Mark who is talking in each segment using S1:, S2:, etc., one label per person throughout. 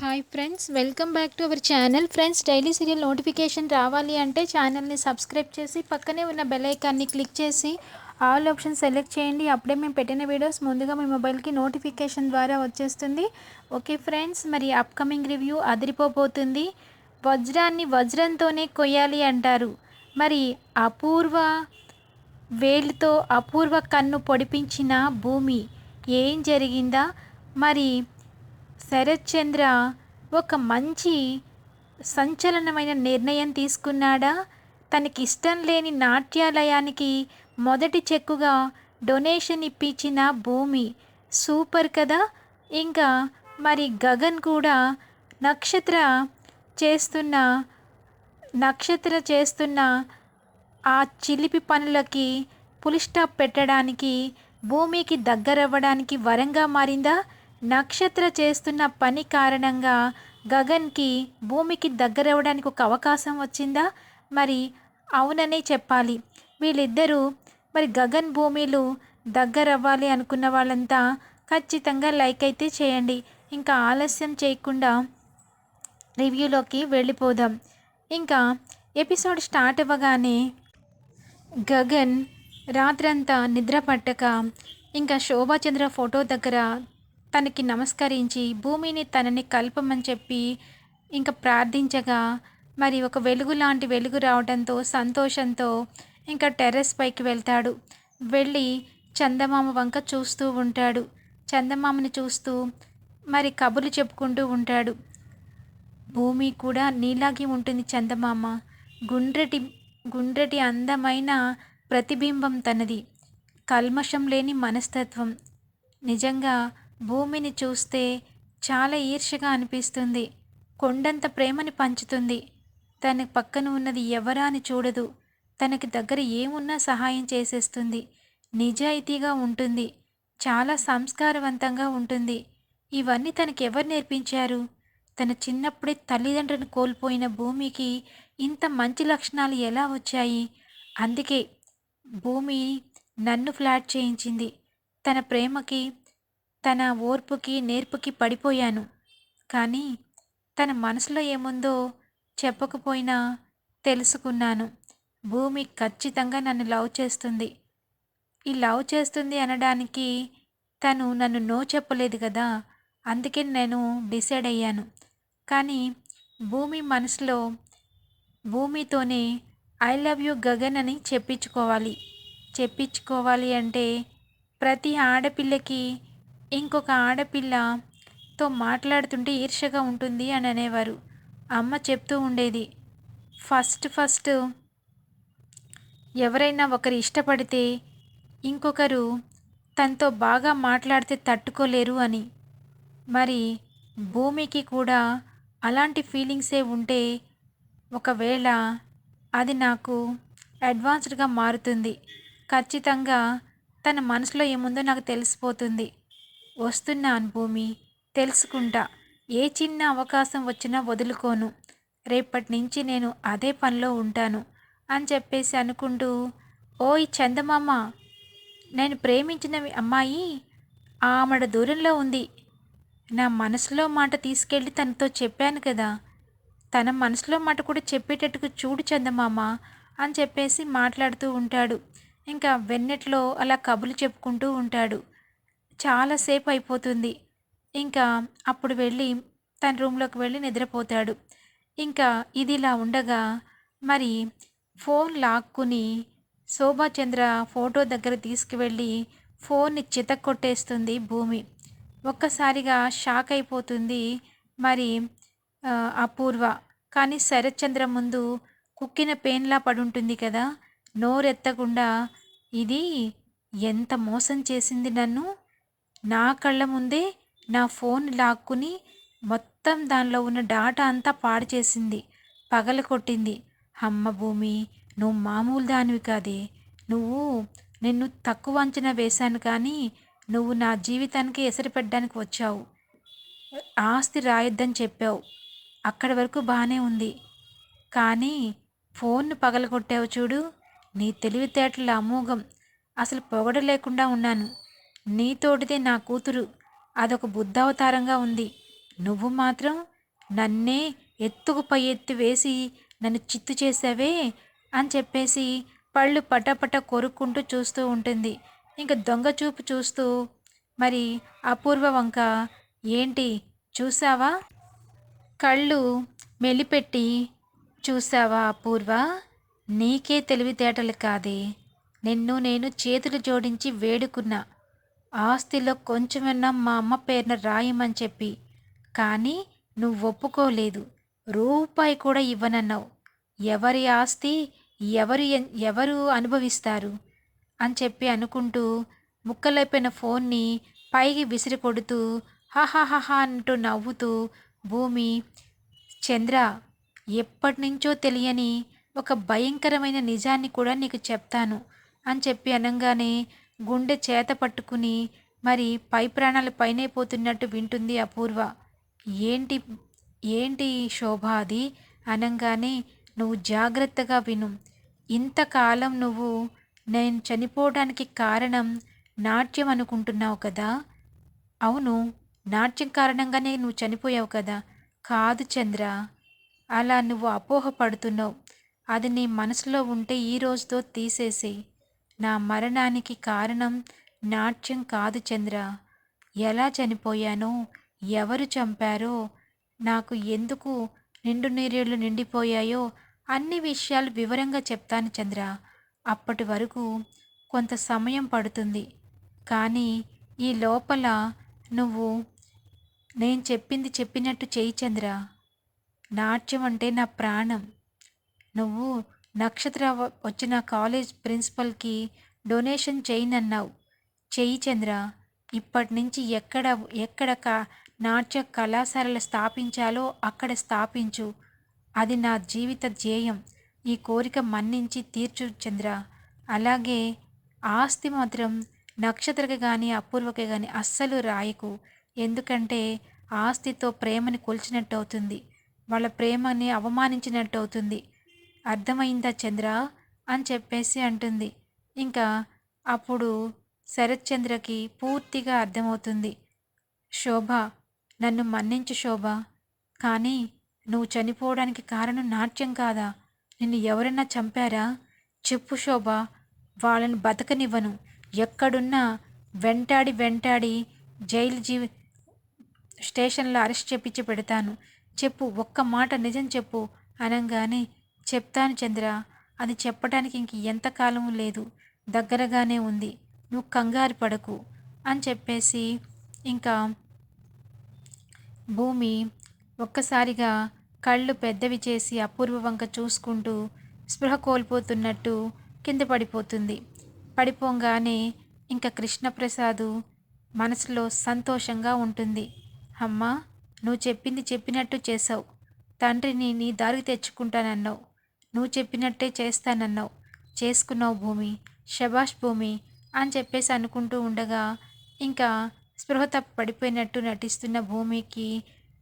S1: Hi friends welcome back to our channel friends daily serial notification రావాలి అంటే ఛానల్ని subscribe చేసి పక్కనే ఉన్న బెల్ ఐకాన్ని క్లిక్ చేసి ఆల్ ఆప్షన్ సెలెక్ట్ చేయండి. అప్పుడే మేము పెట్టిన వీడియోస్ ముందుగా మీ మొబైల్కి నోటిఫికేషన్ ద్వారా వచ్చేస్తుంది. ఓకే ఫ్రెండ్స్ మరి అప్కమింగ్ రివ్యూ అదిరిపోబోతుంది. వజ్రాన్ని వజ్రంతోనే కొయ్యాలి అంటారు. మరి అపూర్వ వేలుతో అపూర్వ కన్ను పొడిపించిన భూమి ఏం జరిగిందా? మరి శరత్ చంద్ర ఒక మంచి సంచలనమైన నిర్ణయం తీసుకున్నాడా? తనకి ఇష్టం లేని నాట్యాలయానికి మొదటి చెక్కుగా డొనేషన్ ఇప్పించిన భూమి సూపర్ కదా? ఇంకా మరి గగన్ కూడా నక్షత్ర చేస్తున్న నక్షత్ర చేస్తున్న ఆ చిలిపి పనులకి పులి స్టాప్ పెట్టడానికి భూమికి దగ్గరవ్వడానికి వరంగా మారిందా? నక్షత్ర చేస్తున్న పని కారణంగా గగన్కి భూమికి దగ్గరవ్వడానికి ఒక అవకాశం వచ్చిందా? మరి అవుననే చెప్పాలి. వీళ్ళిద్దరూ మరి గగన్ భూమిలు దగ్గరవ్వాలి అనుకున్న వాళ్ళంతా ఖచ్చితంగా లైక్ అయితే చేయండి. ఇంకా ఆలస్యం చేయకుండా రివ్యూలోకి వెళ్ళిపోదాం. ఇంకా ఎపిసోడ్ స్టార్ట్ అవ్వగానే గగన్ రాత్రంతా నిద్ర పట్టక ఇంకా శోభాచంద్ర ఫోటో దగ్గర తనకి నమస్కరించి భూమిని తనని కలపమని చెప్పి ఇంకా ప్రార్థించగా మరి ఒక వెలుగు లాంటి వెలుగు రావడంతో సంతోషంతో ఇంకా టెర్రస్ పైకి వెళ్తాడు. వెళ్ళి చందమామ వంక చూస్తూ ఉంటాడు. చందమామని చూస్తూ మరి కబుర్లు చెప్పుకుంటూ ఉంటాడు. భూమి కూడా నీలాగే ఉంటుంది చందమామ. గుండ్రటి గుండ్రటి అందమైన ప్రతిబింబం తనది. కల్మషం లేని మనస్తత్వం. నిజంగా భూమిని చూస్తే చాలా ఈర్షగా అనిపిస్తుంది. కొండంత ప్రేమని పంచుతుంది. తన పక్కన ఉన్నది ఎవరా అని చూడదు. తనకి దగ్గర ఏమున్నా సహాయం చేసేస్తుంది. నిజాయితీగా ఉంటుంది. చాలా సంస్కారవంతంగా ఉంటుంది. ఇవన్నీ తనకి ఎవరు నేర్పించారు? తన చిన్నప్పుడే తల్లిదండ్రులను కోల్పోయిన భూమికి ఇంత మంచి లక్షణాలు ఎలా వచ్చాయి? అందుకే భూమి నన్ను ఫ్లాట్ చేయించింది. తన ప్రేమకి తన ఓర్పుకి నేర్పుకి పడిపోయాను. కానీ తన మనసులో ఏముందో చెప్పకపోయినా తెలుసుకున్నాను. భూమి ఖచ్చితంగా నన్ను లవ్ చేస్తుంది. ఈ లవ్ చేస్తుంది అనడానికి తను నన్ను నో చెప్పలేదు కదా అందుకే నేను డిసైడ్ అయ్యాను. కానీ భూమి మనసులో భూమితోనే ఐ లవ్ యూ గగన్ అని చెప్పించుకోవాలి. చెప్పించుకోవాలి అంటే ప్రతి ఆడపిల్లకి ఇంకొక ఆడపిల్లతో మాట్లాడుతుంటే ఈర్షగా ఉంటుంది అని అనేవారు. అమ్మ చెప్తూ ఉండేది ఫస్ట్ ఫస్ట్ ఎవరైనా ఒకరు ఇష్టపడితే ఇంకొకరు తనతో బాగా మాట్లాడితే తట్టుకోలేరు అని. మరి భూమికి కూడా అలాంటి ఫీలింగ్సే ఉంటే ఒకవేళ అది నాకు అడ్వాన్స్డ్గా మారుతుంది. ఖచ్చితంగా తన మనసులో ఏముందో నాకు తెలిసిపోతుంది. వస్తున్నాను భూమి తెలుసుకుంటా. ఏ చిన్న అవకాశం వచ్చినా వదులుకోను. రేపటి నుంచి నేను అదే పనిలో ఉంటాను అని చెప్పేసి అనుకుంటూ ఓయ్ చందమామ నేను ప్రేమించిన అమ్మాయి ఆమెడ దూరంలో ఉంది. నా మనసులో మాట తీసుకెళ్ళి తనతో చెప్పాను కదా. తన మనసులో మాట కూడా చెప్పేటట్టుగా చూడు చందమామ అని చెప్పేసి మాట్లాడుతూ ఉంటాడు. ఇంకా వెన్నెట్లో అలా కబులు చెప్పుకుంటూ ఉంటాడు. చాలాసేపు అయిపోతుంది. ఇంకా అప్పుడు వెళ్ళి తన రూమ్లోకి వెళ్ళి నిద్రపోతాడు. ఇంకా ఇది ఇలా ఉండగా మరి ఫోన్ లాక్కుని శోభాచంద్ర ఫోటో దగ్గర తీసుకువెళ్ళి ఫోన్ని చితక్కొట్టేస్తుంది భూమి. ఒక్కసారిగా షాక్ అయిపోతుంది మరి అపూర్వ. కానీ శరత్చంద్ర ముందు కుక్కిన పెయిన్లా పడుంటుంది కదా. నోరెత్తకుండా ఇది ఎంత మోసం చేసింది నన్ను? నా కళ్ళ ముందే నా ఫోన్ లాక్కుని మొత్తం దానిలో ఉన్న డాటా అంతా పాడు చేసింది. పగల కొట్టింది. అమ్మ భూమి నువ్వు మామూలు దానివి కాదే. నువ్వు నిన్ను తక్కువ అంచనా వేశాను కానీ నువ్వు నా జీవితానికి ఎసరు పెట్టడానికి వచ్చావు. ఆస్తి రాయొద్దని చెప్పావు. అక్కడి వరకు బాగానే ఉంది. కానీ ఫోన్ను పగలగొట్టావు చూడు. నీ తెలివితేటల అమోఘం. అసలు పొగడ లేకుండా ఉన్నాను. నీతోటిదే నా కూతురు. అదొక బుద్ధావతారంగా ఉంది. నువ్వు మాత్రం నన్నే ఎత్తుకు పై ఎత్తి వేసి నన్ను చిత్తు చేసావే అని చెప్పేసి పళ్ళు పటపట కొరుక్కుంటూ చూస్తూ ఉంటుంది. ఇంకా దొంగ చూపు చూస్తూ మరి అపూర్వ వంక ఏంటి చూసావా? కళ్ళు మెలిపెట్టి చూసావా అపూర్వ? నీకే తెలివితేటలు కాదే. నిన్ను నేను చేతులు జోడించి వేడుకున్నా. ఆస్తిలో కొంచెమన్నా మా అమ్మ పేరున రాయమని చెప్పి. కానీ నువ్వు ఒప్పుకోలేదు. రూపాయి కూడా ఇవ్వనన్నావు. ఎవరి ఆస్తి ఎవరు ఎవరు అనుభవిస్తారు? అని చెప్పి అనుకుంటూ ముక్కలైపోయిన ఫోన్ని పైకి విసిరి కొడుతూ హాహాహాహా అంటూ నవ్వుతూ భూమి చంద్ర ఎప్పటి నుంచో తెలియని ఒక భయంకరమైన నిజాన్ని కూడా నీకు చెప్తాను అని చెప్పి అనగానే గుండె చేత పట్టుకుని మరి పై ప్రాణాలు పైనే పోతున్నట్టు వింటుంది అపూర్వ. ఏంటి ఏంటి శోభ అది? అనగానే నువ్వు జాగ్రత్తగా విను. ఇంతకాలం నువ్వు నేను చనిపోవడానికి కారణం నాట్యం అనుకుంటున్నావు కదా? అవును నాట్యం కారణంగానే నువ్వు చనిపోయావు కదా? కాదు చంద్ర అలా నువ్వు అపోహపడుతున్నావు. అది నీ మనసులో ఉంటే ఈ రోజుతో తీసేసేయి. నా మరణానికి కారణం నాట్యం కాదు చంద్ర. ఎలా చనిపోయానో ఎవరు చంపారో నాకు ఎందుకు నిండు నీరేళ్ళు నిండిపోయాయో అన్ని విషయాలు వివరంగా చెప్తాను చంద్ర. అప్పటి వరకు కొంత సమయం పడుతుంది. కానీ ఈ లోపల నువ్వు నేను చెప్పింది చెప్పినట్టు చేయి చంద్ర. నాట్యం అంటే నా ప్రాణం. నువ్వు నక్షత్ర వచ్చిన కాలేజ్ ప్రిన్సిపల్కి డొనేషన్ చేయనన్నావు. చెయ్యి చంద్ర ఇప్పటి నుంచి ఎక్కడ ఎక్కడ కా నాట్య కళాశాలలు స్థాపించాలో అక్కడ స్థాపించు. అది నా జీవిత ధ్యేయం. ఈ కోరిక మన్నించి తీర్చు చంద్ర. అలాగే ఆస్తి మాత్రం నక్షత్రకి కానీ అపూర్వకి కానీ అస్సలు రాయకు. ఎందుకంటే ఆస్తితో ప్రేమని కొలిచినట్టు అవుతుంది వాళ్ళ ప్రేమని అవమానించినట్టు అవుతుంది అర్థమైందా చంద్ర? అని చెప్పేసి అంటుంది. ఇంకా అప్పుడు శరత్చంద్రకి పూర్తిగా అర్థమవుతుంది. శోభ నన్ను మన్నించు శోభ. కానీ నువ్వు చనిపోవడానికి కారణం నాట్యం కాదా? నిన్ను ఎవరైనా చంపారా? చెప్పు శోభ వాళ్ళని బతకనివ్వను. ఎక్కడున్నా వెంటాడి వెంటాడి జైలు జీవి స్టేషన్లో అరెస్ట్ చేపించి పెడతాను. చెప్పు ఒక్క మాట నిజం చెప్పు అనగానే చెప్తాను చంద్ర. అది చెప్పటానికి ఇంక ఎంతకాలం లేదు. దగ్గరగానే ఉంది. నువ్వు కంగారు పడకు అని చెప్పేసి ఇంకా భూమి ఒక్కసారిగా కళ్ళు పెద్దవి చేసి అపూర్వ వంక చూసుకుంటూ స్పృహ కోల్పోతున్నట్టు కింద పడిపోతుంది. పడిపోగానే ఇంకా కృష్ణప్రసాదు మనసులో సంతోషంగా ఉంటుంది. అమ్మా నువ్వు చెప్పింది చెప్పినట్టు చేసావు తండ్రిని నీ దారికి తెచ్చుకుంటానన్నావు. నువ్వు చెప్పినట్టే చేస్తానన్నావు. చేసుకున్నావు భూమి శబాష్ భూమి అని చెప్పేసి అనుకుంటూ ఉండగా ఇంకా స్పృహ తప్పు పడిపోయినట్టు నటిస్తున్న భూమికి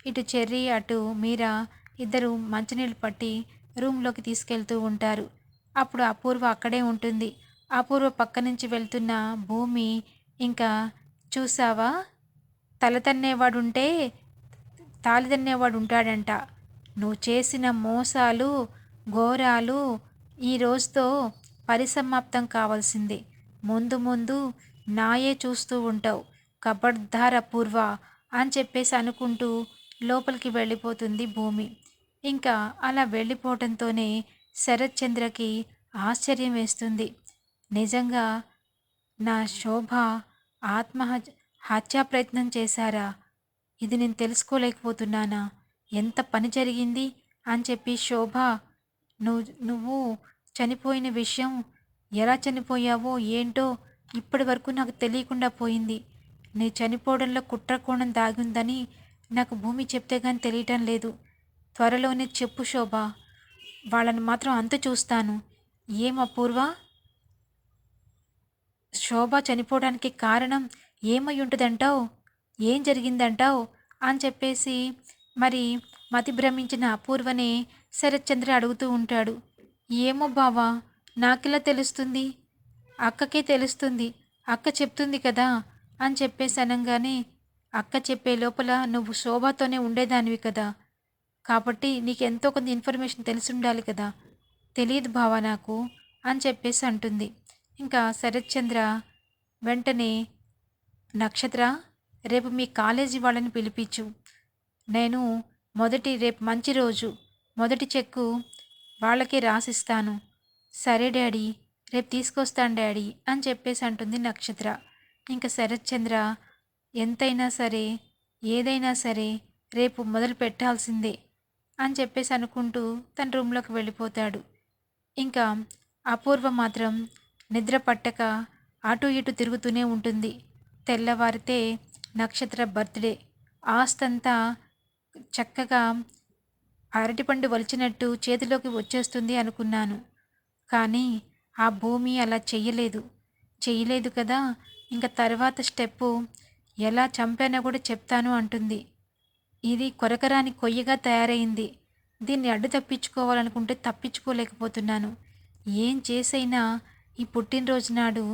S1: ఇటు చెర్రీ అటు మీరా ఇద్దరు మంచినీళ్ళు పట్టి రూమ్లోకి తీసుకెళ్తూ ఉంటారు. అప్పుడు అపూర్వ అక్కడే ఉంటుంది. అపూర్వ పక్క నుంచి వెళ్తున్న భూమి ఇంకా చూసావా తల తన్నేవాడుంటే తాలి తన్నేవాడు ఉంటాడంట నువ్వు చేసిన మోసాలు ఘోరాలు ఈ రోజుతో పరిసమాప్తం కావాల్సిందే. ముందు ముందు నాయే చూస్తూ ఉంటావు. కబడ్ధార పూర్వ అని చెప్పేసి అనుకుంటూ లోపలికి వెళ్ళిపోతుంది భూమి. ఇంకా అలా వెళ్ళిపోవటంతోనే శరత్చంద్రకి ఆశ్చర్యం వేస్తుంది. నిజంగా నా శోభ ఆత్మహత్య హత్యా ప్రయత్నం చేశారా? ఇది నేను తెలుసుకోలేకపోతున్నానా? ఎంత పని జరిగింది? అని చెప్పి శోభ నువ్వు నువ్వు చనిపోయిన విషయం ఎలా చనిపోయావో ఏంటో ఇప్పటి వరకు నాకు తెలియకుండా పోయింది. నీ చనిపోవడంలో కుట్రకోణం దాగుందని నాకు భూమి చెప్తే కానీ తెలియటం లేదు. త్వరలోనే చెప్పు శోభ వాళ్ళని మాత్రం అంత చూస్తాను. ఏం అపూర్వ? శోభ చనిపోవడానికి కారణం ఏమై ఉంటుందంటావు? ఏం జరిగిందంటావు? అని చెప్పేసి మరి మతి భ్రమించిన అపూర్వనే శరత్చంద్ర అడుగుతూ ఉంటాడు. ఏమో బావా నాకెలా తెలుస్తుంది. అక్కకే తెలుస్తుంది. అక్క చెప్తుంది కదా అని చెప్పేసి అనగానే అక్క చెప్పే లోపల నువ్వు శోభతోనే ఉండేదానివి కదా. కాబట్టి నీకెంతో కొంత ఇన్ఫర్మేషన్ తెలిసి ఉండాలి కదా. తెలియదు బావా నాకు అని చెప్పేసి అంటుంది. ఇంకా శరత్చంద్ర వెంటనే నక్షత్ర రేపు మీ కాలేజీ వాళ్ళని పిలిపించు నేను మొదటి రేపు మంచి రోజు. మొదటి చెక్కు వాళ్ళకి రాసిస్తాను. సరే డాడీ రేపు తీసుకొస్తాను డాడీ అని చెప్పేసి అంటుంది నక్షత్ర. ఇంకా శరత్చంద్ర ఎంతైనా సరే ఏదైనా సరే రేపు మొదలు పెట్టాల్సిందే అని చెప్పేసి అనుకుంటూ తన రూమ్లోకి వెళ్ళిపోతాడు. ఇంకా అపూర్వ మాత్రం నిద్ర పట్టక అటు ఇటు తిరుగుతూనే ఉంటుంది. తెల్లవారితే నక్షత్ర బర్త్డే. ఆస్తంతా చక్కగా అరటిపండు వలిచినట్టు చేతిలోకి వచ్చేస్తుంది అనుకున్నాను. కానీ ఆ భూమి అలా చెయ్యలేదు. చెయ్యలేదు కదా ఇంకా తర్వాత స్టెప్పు ఎలా చంపానో కూడా చెప్తాను అంటుంది. ఇది కొరకరాని కొయ్యగా తయారైంది. దీన్ని అడ్డు తప్పించుకోవాలనుకుంటే తప్పించుకోలేకపోతున్నాను. ఏం చేసైనా ఈ పుట్టినరోజు నాడు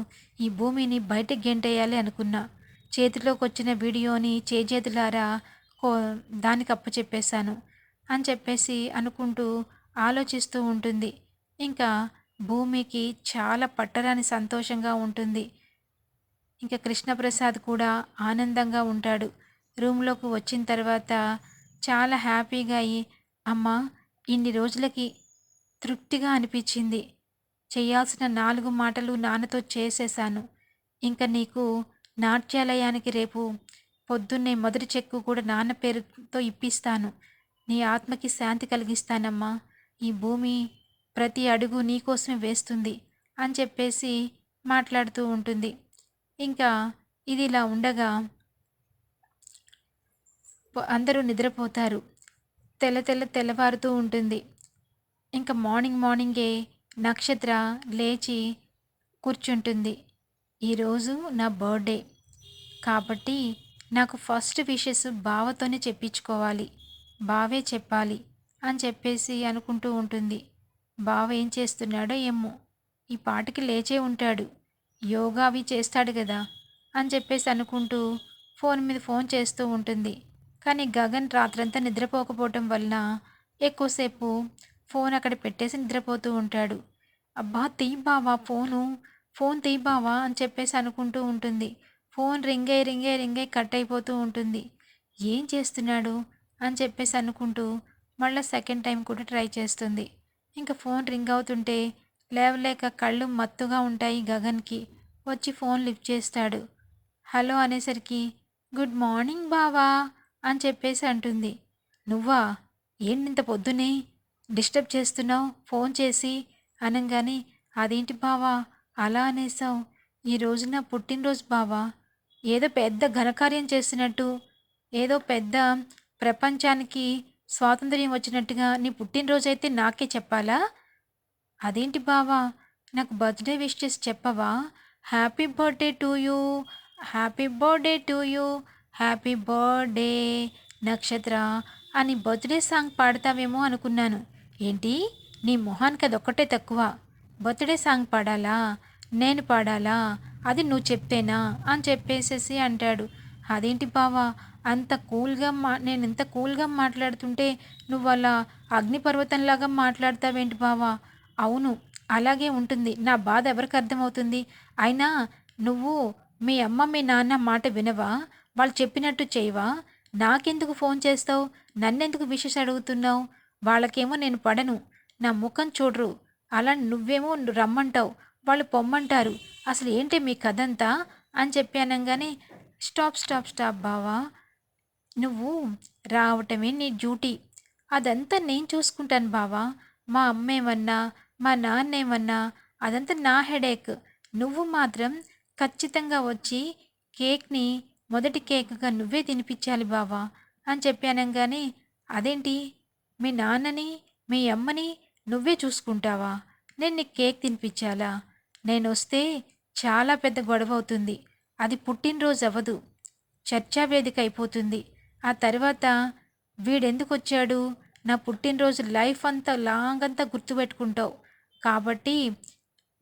S1: ఈ భూమిని బయటకు గెంటేయాలి అనుకున్నా. చేతిలోకి వచ్చిన వీడియోని చేజేతులారా కో దానికి అప్పచెప్పేశాను. అని చెప్పేసి అనుకుంటూ ఆలోచిస్తూ ఉంటుంది. ఇంకా భూమికి చాలా పట్టరాని సంతోషంగా ఉంటుంది. ఇంకా కృష్ణప్రసాద్ కూడా ఆనందంగా ఉంటాడు. రూమ్లోకి వచ్చిన తర్వాత చాలా హ్యాపీగా అయ్యి అమ్మ ఇన్ని రోజులకి తృప్తిగా అనిపించింది. చేయాల్సిన నాలుగు మాటలు నాన్నతో చేసేశాను. ఇంకా నీకు నాట్యాలయానికి రేపు పొద్దున్నే మొదటి చెక్కు కూడా నాన్న పేరుతో ఇప్పిస్తాను. నీ ఆత్మకి శాంతి కలిగిస్తానమ్మా. ఈ భూమి ప్రతి అడుగు నీకోసమే వేస్తుంది అని చెప్పేసి మాట్లాడుతూ ఉంటుంది. ఇంకా ఇది ఇలా ఉండగా అందరూ నిద్రపోతారు. తెల్ల తెల్ల తెల్లవారుతూ ఉంటుంది. ఇంకా మార్నింగ్ మార్నింగే నక్షత్ర లేచి కూర్చుంటుంది. ఈరోజు నా బర్త్డే. కాబట్టి నాకు ఫస్ట్ విషెస్ బావతోనే చెప్పించుకోవాలి. బావే చెప్పాలి అని చెప్పేసి అనుకుంటూ ఉంటుంది. బావ ఏం చేస్తున్నాడో ఏమో. ఈ పాటికి లేచే ఉంటాడు. యోగా అవి చేస్తాడు కదా అని చెప్పేసి అనుకుంటూ ఫోన్ మీద ఫోన్ చేస్తూ ఉంటుంది. కానీ గగన్ రాత్రంతా నిద్రపోకపోవటం వలన ఎక్కువసేపు ఫోన్ అక్కడ పెట్టేసి నిద్రపోతూ ఉంటాడు. అబ్బా తీయి బావా ఫోను ఫోన్ తీయి బావా అని చెప్పేసి అనుకుంటూ ఉంటుంది. ఫోన్ రింగే రింగే రింగే కట్ అయిపోతూ ఉంటుంది. ఏం చేస్తున్నాడు? అని చెప్పేసి అనుకుంటూ మళ్ళీ సెకండ్ టైం కూడా ట్రై చేస్తుంది. ఇంకా ఫోన్ రింగ్ అవుతుంటే లేవలేక కళ్ళు మత్తుగా ఉంటాయి గగన్కి. వచ్చి ఫోన్ లిఫ్ట్ చేస్తాడు. హలో అనేసరికి గుడ్ మార్నింగ్ బావా అని చెప్పేసి అంటుంది. నువ్వా? ఏంటింత పొద్దునే డిస్టర్బ్ చేస్తున్నావు? ఫోన్ చేసి అనగానే అదేంటి బావా? అలా అనేసావు. ఈ నా పుట్టినరోజు బావా. ఏదో పెద్ద ఘనకార్యం చేసినట్టు ఏదో పెద్ద ప్రపంచానికి స్వాతంత్ర్యం వచ్చినట్టుగా నీ పుట్టినరోజు అయితే నాకే చెప్పాలా? అదేంటి బావా? నాకు బర్త్డే విష్ చేసి చెప్పవా? Happy birthday to you. Happy birthday to you. Happy birthday Nakshatra అని బర్త్డే సాంగ్ పాడతావేమో అనుకున్నాను. ఏంటి? నీ మొహానికి అది ఒక్కటే తక్కువ. బర్త్డే సాంగ్ పాడాలా? నేను పాడాలా? అది నువ్వు చెప్తేనా? అని చెప్పేసేసి అంటాడు. అదేంటి బావా? అంత కూల్గా మా నేను ఎంత కూల్గా మాట్లాడుతుంటే నువ్వు అలా అగ్నిపర్వతంలాగా మాట్లాడతావేంటి బావా? అవును అలాగే ఉంటుంది. నా బాధ ఎవరికి అర్థమవుతుంది? అయినా నువ్వు మీ అమ్మ మీ నాన్న మాట వినవా? వాళ్ళు చెప్పినట్టు చేయవా? నాకెందుకు ఫోన్ చేస్తావు? నన్నెందుకు విషెస్ అడుగుతున్నావు? వాళ్ళకేమో నేను పడను. నా ముఖం చూడరు. అలా నువ్వేమో రమ్మంటావు. వాళ్ళు పొమ్మంటారు. అసలు ఏంటి మీ కథంతా? అని చెప్పి అనగానే స్టాప్ స్టాప్ స్టాప్ బావా. నువ్వు రావటమే నీ డ్యూటీ. అదంతా నేను చూసుకుంటాను బావా. మా అమ్మ ఏమన్నా మా నాన్న ఏమన్నా అదంతా నా హెడేక్. నువ్వు మాత్రం ఖచ్చితంగా వచ్చి కేక్ని మొదటి కేక్గా నువ్వే తినిపించాలి బావా అని చెప్పానంగానే అదేంటి? మీ నాన్నని మీ అమ్మని నువ్వే చూసుకుంటావా? నేను నీకు కేక్ తినిపించాలా? నేను వస్తే చాలా పెద్ద గొడవ అవుతుంది. అది పుట్టినరోజు అవ్వదు. చర్చా వేదిక అయిపోతుంది. ఆ తర్వాత వీడెందుకు వచ్చాడు నా పుట్టినరోజు లైఫ్ అంతా లాంగ్ అంతా గుర్తుపెట్టుకుంటావు. కాబట్టి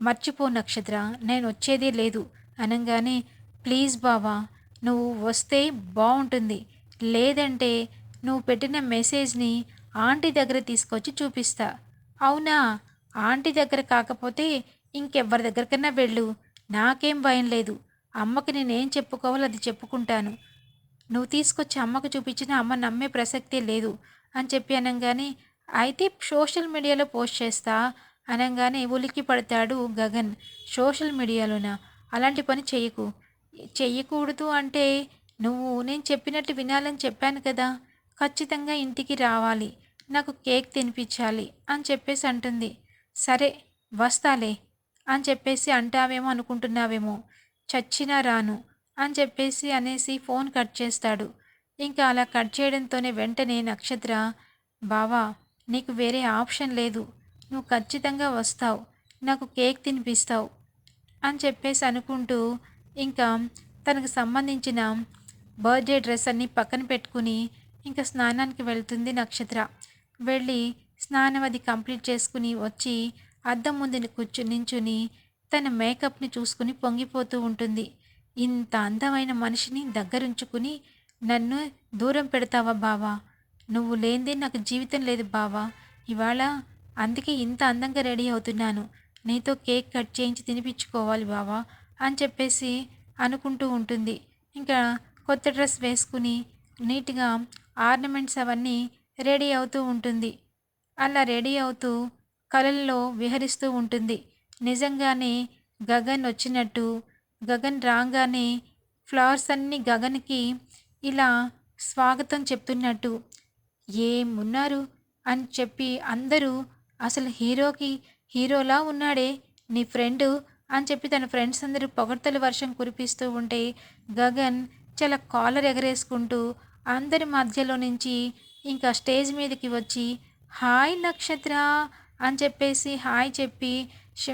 S1: మర్చిపో నక్షత్ర నేను వచ్చేదే లేదు. అనగానే ప్లీజ్ బావా నువ్వు వస్తే బాగుంటుంది లేదంటే నువ్వు పెట్టిన మెసేజ్ని ఆంటీ దగ్గర తీసుకొచ్చి చూపిస్తా. అవునా? ఆంటీ దగ్గర కాకపోతే ఇంకెవ్వరి దగ్గరికన్నా వెళ్ళు. నాకేం భయం లేదు. అమ్మకి నేనేం చెప్పుకోవాలో అది చెప్పుకుంటాను. నువ్వు తీసుకొచ్చి అమ్మకు చూపించిన అమ్మ నమ్మే ప్రసక్తే లేదు అని చెప్పి అనగానే అయితే సోషల్ మీడియాలో పోస్ట్ చేస్తా అనగానే ఉలిక్కి పడతాడు గగన్. సోషల్ మీడియాలోన? అలాంటి పని చెయ్యకు. చెయ్యకూడదు అంటే నువ్వు నేను చెప్పినట్టు వినాలని చెప్పాను కదా. ఖచ్చితంగా ఇంటికి రావాలి. నాకు కేక్ తినిపించాలి అని చెప్పేసి అంటుంది. సరే వస్తాలే అని చెప్పేసి అంటావేమో అనుకుంటున్నావేమో. చచ్చినా రాను. అని చెప్పేసి అనేసి ఫోన్ కట్ చేస్తాడు. ఇంకా అలా కట్ చేయడంతోనే వెంటనే నక్షత్ర బావా నీకు వేరే ఆప్షన్ లేదు. నువ్వు ఖచ్చితంగా వస్తావు. నాకు కేక్ తినిపిస్తావు. అని చెప్పేసి అనుకుంటూ ఇంకా తనకు సంబంధించిన బర్త్డే డ్రెస్ అన్నీ పక్కన పెట్టుకుని ఇంకా స్నానానికి వెళ్తుంది నక్షత్ర. వెళ్ళి స్నానం అది కంప్లీట్ చేసుకుని వచ్చి అద్దం ముందు కూర్చు నించుని తన మేకప్ని చూసుకుని పొంగిపోతూ ఉంటుంది. ఇంత అందమైన మనిషిని దగ్గరుంచుకుని నన్ను దూరం పెడతావా బావా? నువ్వు లేనిదే నాకు జీవితం లేదు బావా. ఇవాళ అందుకే ఇంత అందంగా రెడీ అవుతున్నాను. నీతో కేక్ కట్ చేయించి తినిపించుకోవాలి బావా అని చెప్పేసి అనుకుంటూ ఉంటుంది. ఇంకా కొత్త డ్రెస్ వేసుకుని నీట్గా ఆర్నమెంట్స్ అవన్నీ రెడీ అవుతూ ఉంటుంది. అలా రెడీ అవుతూ కళల్లో విహరిస్తూ ఉంటుంది. నిజంగానే గగన్ వచ్చినట్టు గగన్ రాగానే ఫ్లవర్స్ అన్నీ గగన్కి ఇలా స్వాగతం చెప్తున్నట్టు. ఏమున్నారు? అని చెప్పి అందరూ అసలు హీరోకి హీరోలా ఉన్నాడే నీ ఫ్రెండు అని చెప్పి తన ఫ్రెండ్స్ అందరూ పొగడ్తల వర్షం కురిపిస్తూ ఉంటే గగన్ చాలా కాలర్ ఎగరేసుకుంటూ అందరి మధ్యలో నుంచి ఇంకా స్టేజ్ మీదకి వచ్చి హాయ్ నక్షత్ర అని చెప్పేసి హాయ్ చెప్పి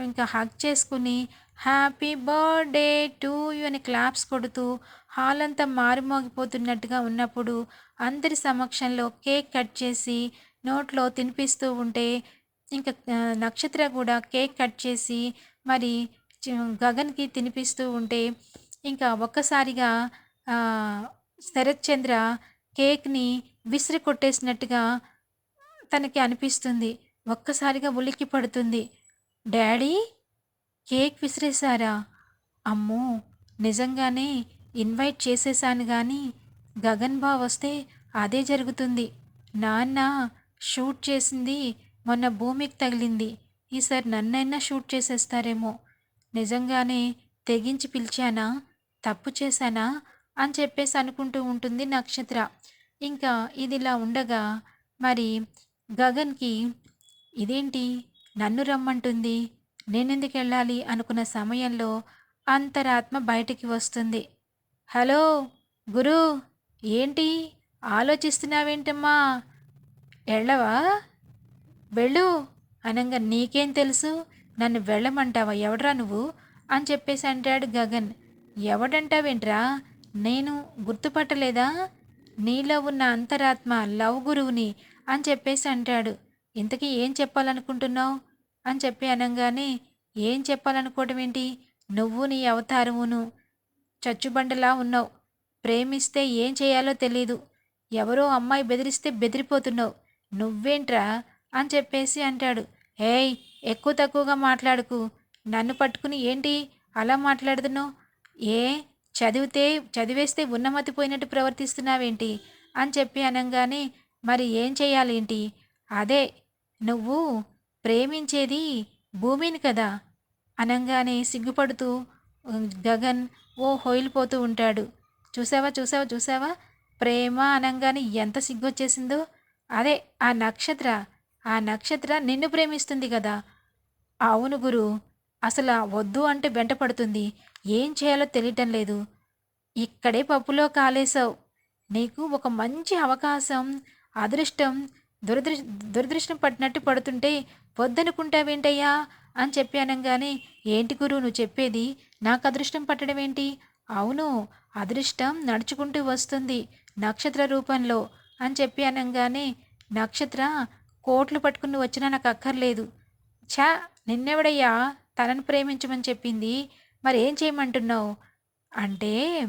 S1: ఇంకా హగ్ చేసుకుని హ్యాపీ బర్త్డే టు యూ అని క్లాప్స్ కొడుతూ హాల్ అంతా మారుమోగిపోతున్నట్టుగా ఉన్నప్పుడు అందరి సమక్షంలో కేక్ కట్ చేసి నోట్లో తినిపిస్తూ ఉంటే ఇంకా నక్షత్ర కూడా కేక్ కట్ చేసి మరి గగన్కి తినిపిస్తూ ఉంటే ఇంకా ఒక్కసారిగా శరత్ చంద్ర కేక్ని విసిరి కొట్టేసినట్టుగా తనకి అనిపిస్తుంది. ఒక్కసారిగా ఉలిక్కి పడుతుంది. డాడీ? కేక్ విసిరేశారా? అమ్మో! నిజంగానే ఇన్వైట్ చేసేసాను కానీ గగన్ బా వస్తే అదే జరుగుతుంది. నాన్న షూట్ చేసింది మొన్న భూమికి తగిలింది. ఈసారి నన్నైనా షూట్ చేసేస్తారేమో. నిజంగానే తెగించి పిలిచానా? తప్పు చేశానా? అని చెప్పేసి అనుకుంటూ ఉంటుంది నక్షత్ర. ఇంకా ఇదిలా ఉండగా మరి గగన్కి ఇదేంటి? నన్ను రమ్మంటుంది? నేనెందుకు వెళ్ళాలి అనుకున్న సమయంలో అంతరాత్మ బయటికి వస్తుంది. హలో గురు ఏంటి? ఆలోచిస్తున్నావేంటమ్మా? వెళ్ళవా? వెళ్ళు. అనగా నీకేం తెలుసు? నన్ను వెళ్ళమంటావా? ఎవడ్రా నువ్వు? అని చెప్పేసి అంటాడు గగన్. ఎవడంటావేంట్రా? నేను గుర్తుపట్టలేదా? నీలో ఉన్న అంతరాత్మ లవ్ గురువుని అని చెప్పేసి అంటాడు. ఇంతకీ ఏం చెప్పాలనుకుంటున్నావు? అని చెప్పి అనగానే ఏం చెప్పాలనుకోవటం ఏంటి? నువ్వు నీ అవతారమును చచ్చుబండలా ఉన్నావు. ప్రేమిస్తే ఏం చేయాలో తెలీదు. ఎవరో అమ్మాయి బెదిరిస్తే బెదిరిపోతున్నావు. నువ్వేంట్రా? అని చెప్పేసి అంటాడు. ఏయ్ ఎక్కువ తక్కువగా మాట్లాడుకు. నన్ను పట్టుకుని ఏంటి అలా మాట్లాడుతున్నావు? ఏ చదివితే చదివేస్తే ఉన్నమతి పోయినట్టు ప్రవర్తిస్తున్నావేంటి? అని చెప్పి అనగానే మరి ఏం చేయాలేంటి అదే నువ్వు ప్రేమించేది భూమిని కదా? అనంగానే సిగ్గుపడుతూ గగన్ ఓ హోయిలిపోతూ ఉంటాడు. చూసావా చూసావా చూసావా? ప్రేమ అనంగానే ఎంత సిగ్గొచ్చేసిందో. అదే ఆ నక్షత్ర ఆ నక్షత్ర నిన్ను ప్రేమిస్తుంది కదా? అవును గురు అసలు వద్దు అంటే వెంట పడుతుంది. ఏం చేయాలో తెలియటం లేదు. ఇక్కడే పప్పులో కాలేసావు నీకు ఒక మంచి అవకాశం అదృష్టం దురదృ దురదృష్టం పట్టినట్టు పడుతుంటే వద్దనుకుంటావేంటయ్యా? అని చెప్పి అనగానే ఏంటి గురువు నువ్వు చెప్పేది? నాకు అదృష్టం పట్టడం ఏంటి అవును అదృష్టం నడుచుకుంటూ వస్తుంది నక్షత్ర రూపంలో అని చెప్పి అనగానే నక్షత్ర కోట్లు పట్టుకుని వచ్చినా నాకు అక్కర్లేదు. ఛా నిన్నెవడయ్యా తనను ప్రేమించమని చెప్పింది? మరి ఏం చేయమంటున్నావు? అంటే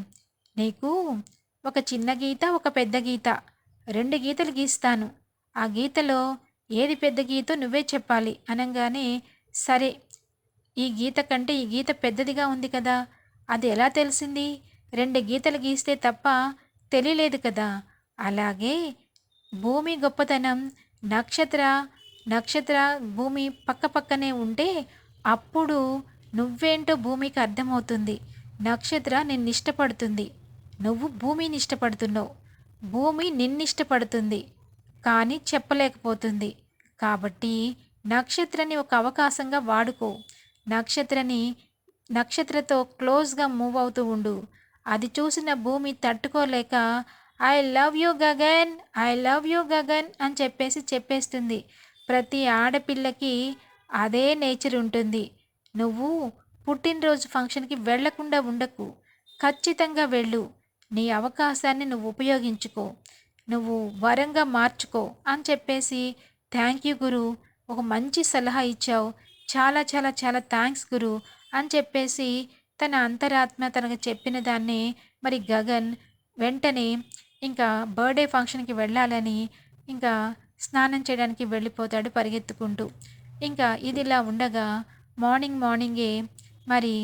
S1: నీకు ఒక చిన్న గీత ఒక పెద్ద గీత రెండు గీతలు గీస్తాను. ఆ గీతలో ఏది పెద్ద గీతో నువ్వే చెప్పాలి అనగానే సరే ఈ గీత కంటే ఈ గీత పెద్దదిగా ఉంది కదా అది ఎలా తెలిసింది? రెండు గీతలు గీస్తే తప్ప తెలియలేదు కదా. అలాగే భూమి గొప్పతనం నక్షత్ర నక్షత్ర భూమి పక్క పక్కనే ఉంటే అప్పుడు నువ్వేంటో భూమికి అర్థమవుతుంది. నక్షత్ర నిన్ను ఇష్టపడుతుంది నువ్వు భూమిని ఇష్టపడుతున్నావు. భూమి నిన్నిష్టపడుతుంది. కానీ చెప్పలేకపోతుంది. కాబట్టి నక్షత్రని ఒక అవకాశంగా వాడుకో. నక్షత్రని నక్షత్రతో క్లోజ్గా మూవ్ అవుతూ ఉండు. అది చూసిన భూమి తట్టుకోలేక I love you Gagan I love you Gagan అని చెప్పేసి చెప్పేస్తుంది. ప్రతి ఆడపిల్లకి అదే నేచర్ ఉంటుంది. నువ్వు పుట్టినరోజు ఫంక్షన్కి వెళ్ళకుండా ఉండకు. ఖచ్చితంగా వెళ్ళు. నీ అవకాశాన్ని నువ్వు ఉపయోగించుకో. నువ్వు వరంగా మార్చుకో అని చెప్పేసి థ్యాంక్ యూ గురు ఒక మంచి సలహా ఇచ్చావు. చాలా చాలా చాలా థ్యాంక్స్ గురు అని చెప్పేసి తన అంతరాత్మ తనకు చెప్పిన దాన్ని మరి గగన్ వెంటనే ఇంకా బర్త్డే ఫంక్షన్కి వెళ్ళాలని ఇంకా స్నానం చేయడానికి వెళ్ళిపోతాడు పరిగెత్తుకుంటూ. ఇంకా ఇదిలా ఉండగా మార్నింగ్ మార్నింగే మరి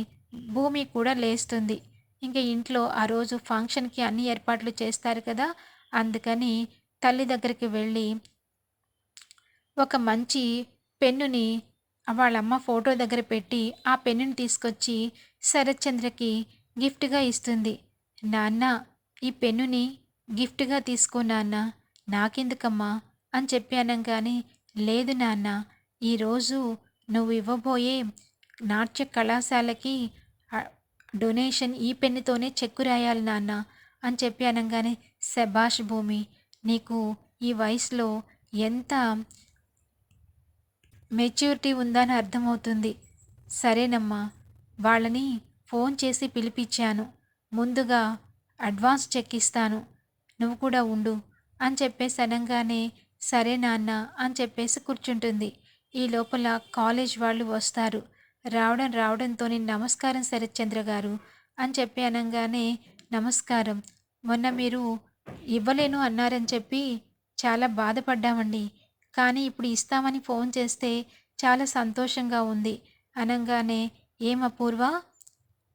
S1: భూమి కూడా లేస్తుంది. ఇంకా ఇంట్లో ఆ రోజు ఫంక్షన్కి అన్ని ఏర్పాట్లు చేస్తారు కదా అందుకని తల్లి దగ్గరికి వెళ్ళి ఒక మంచి పెన్నుని వాళ్ళమ్మ ఫోటో దగ్గర పెట్టి ఆ పెన్నుని తీసుకొచ్చి శరత్చంద్రకి గిఫ్ట్గా ఇస్తుంది. నాన్న ఈ పెన్నుని గిఫ్ట్గా తీసుకో నాన్న నాకెందుకమ్మా? అని చెప్పాను కానీ లేదు నాన్న ఈరోజు నువ్వు ఇవ్వబోయే నాట్య కళాశాలకి డొనేషన్ ఈ పెన్నుతోనే చెక్కు రాయాలి నాన్న అని చెప్పి అనగానే శభాష్ భూమి నీకు ఈ వయసులో ఎంత మెచ్యూరిటీ ఉందని అర్థమవుతుంది. సరేనమ్మా వాళ్ళని ఫోన్ చేసి పిలిపించాను. ముందుగా అడ్వాన్స్ చెక్ ఇస్తాను. నువ్వు కూడా ఉండు అని చెప్పేసి అనగానే సరే నాన్న అని చెప్పేసి కూర్చుంటుంది. ఈ లోపల కాలేజ్ వాళ్ళు వస్తారు. రావడం రావడంతో నమస్కారం శరత్చంద్ర గారు అని చెప్పి అనగానే నమస్కారం. మొన్న మీరు ఇవ్వలేను అన్నారని చెప్పి చాలా బాధపడ్డామండి. కానీ ఇప్పుడు ఇస్తామని ఫోన్ చేస్తే చాలా సంతోషంగా ఉంది. అనగానే ఏం అపూర్వ?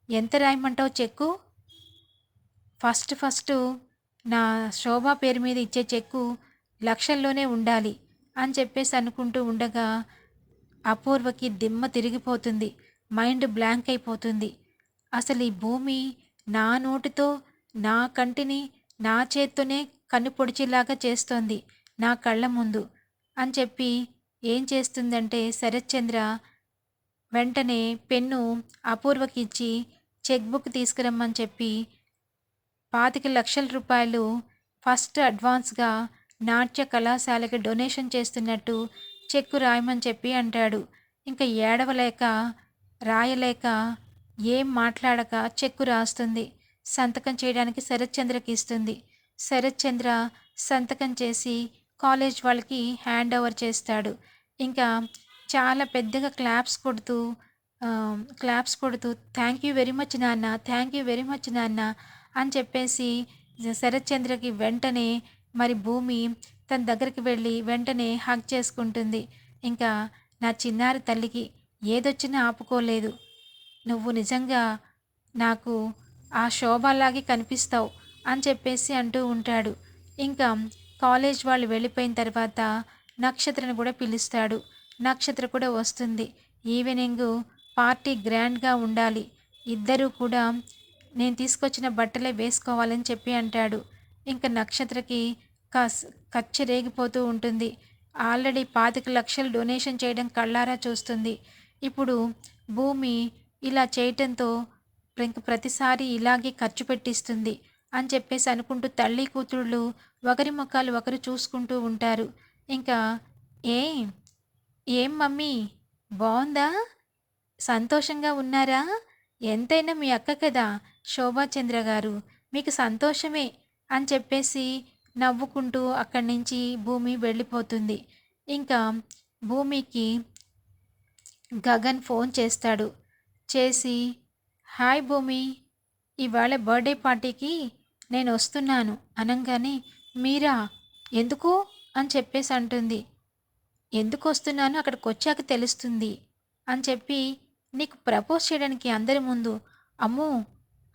S1: ఎంత రాయమంటావు చెక్కు? ఫస్ట్ ఫస్ట్ నా శోభా పేరు మీద ఇచ్చే చెక్కు లక్షల్లోనే ఉండాలి అని చెప్పేసి అనుకుంటూ ఉండగా అపూర్వకి దిమ్మ తిరిగిపోతుంది. మైండ్ బ్లాంక్ అయిపోతుంది. అసలు ఈ భూమి నా నోటితో నా కంటిని నా చేత్తోనే కన్ను పొడిచేలాగా చేస్తోంది నా కళ్ళ ముందు. అని చెప్పి ఏం చేస్తుందంటే శరత్చంద్ర వెంటనే పెన్ను అపూర్వకి ఇచ్చి చెక్ బుక్ తీసుకురమ్మని చెప్పి పాతిక లక్షల రూపాయలు ఫస్ట్ అడ్వాన్స్గా నాట్య కళాశాలకి డొనేషన్ చేస్తున్నట్టు చెక్కు రాయమని చెప్పి అంటాడు. ఇంకా ఏడవలేక రాయలేక ఏం మాట్లాడక చెక్కు రాస్తుంది. సంతకం చేయడానికి శరత్చంద్రకి ఇస్తుంది. శరత్చంద్ర సంతకం చేసి కాలేజ్ వాళ్ళకి హ్యాండ్ ఓవర్ చేస్తాడు. ఇంకా చాలా పెద్దగా క్లాప్స్ కొడుతూ క్లాప్స్ కొడుతూ థ్యాంక్ యూ వెరీ మచ్ నాన్న థ్యాంక్ యూ వెరీ మచ్ నాన్న అని చెప్పేసి శరత్చంద్రకి వెంటనే మరి భూమి తన దగ్గరికి వెళ్ళి వెంటనే హగ్ చేసుకుంటుంది. ఇంకా నా చిన్నారి తల్లికి ఏదొచ్చినా ఆపుకోలేదు. నువ్వు నిజంగా నాకు ఆ శోభలాగే కనిపిస్తావు అని చెప్పేసి అంటూ ఉంటాడు. ఇంకా కాలేజ్ వాళ్ళు వెళ్ళిపోయిన తర్వాత నక్షత్రను కూడా పిలుస్తాడు. నక్షత్ర కూడా వస్తుంది. ఈవినింగ్ పార్టీ గ్రాండ్గా ఉండాలి. ఇద్దరూ కూడా నేను తీసుకొచ్చిన బట్టలే వేసుకోవాలని చెప్పి అంటాడు. ఇంకా నక్షత్రకి కస్ కచ్చి రేగిపోతూ ఉంటుంది. ఆల్రెడీ పాతిక లక్షలు డొనేషన్ చేయడం కళ్ళారా చూస్తుంది. ఇప్పుడు భూమి ఇలా చేయటంతో ఇంక ప్రతిసారి ఇలాగే ఖర్చు పెట్టిస్తుంది అని చెప్పేసి అనుకుంటూ తల్లి కూతుళ్ళు ఒకరి ముఖాలు ఒకరు చూసుకుంటూ ఉంటారు. ఇంకా ఏ ఏం మమ్మీ బాగుందా సంతోషంగా ఉన్నారా? ఎంతైనా మీ అక్క కదా శోభాచంద్ర గారు. మీకు సంతోషమే అని చెప్పేసి నవ్వుకుంటూ అక్కడి నుంచి భూమి వెళ్ళిపోతుంది. ఇంకా భూమికి గగన్ ఫోన్ చేస్తాడు. చేసి హాయ్ భూమి ఇవాళ బర్త్డే పార్టీకి నేను వస్తున్నాను. అనగానే మీరా? ఎందుకు? అని చెప్పేసి అంటుంది. ఎందుకు వస్తున్నాను? అక్కడికి వచ్చాక తెలుస్తుంది. అని చెప్పి నీకు ప్రపోజ్ చేయడానికి అందరి ముందు అమ్ము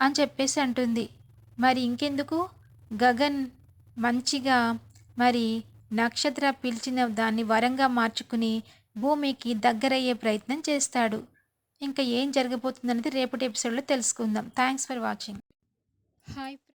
S1: అని చెప్పేసి అంటుంది. మరి ఇంకెందుకు? గగన్ మంచిగా మరి నక్షత్ర పిలిచిన దాన్ని వరంగా మార్చుకుని భూమికి దగ్గరయ్యే ప్రయత్నం చేస్తాడు. ఇంకా ఏం జరగబోతుందనేది రేపటి ఎపిసోడ్లో తెలుసుకుందాం. Thanks for watching. హాయ్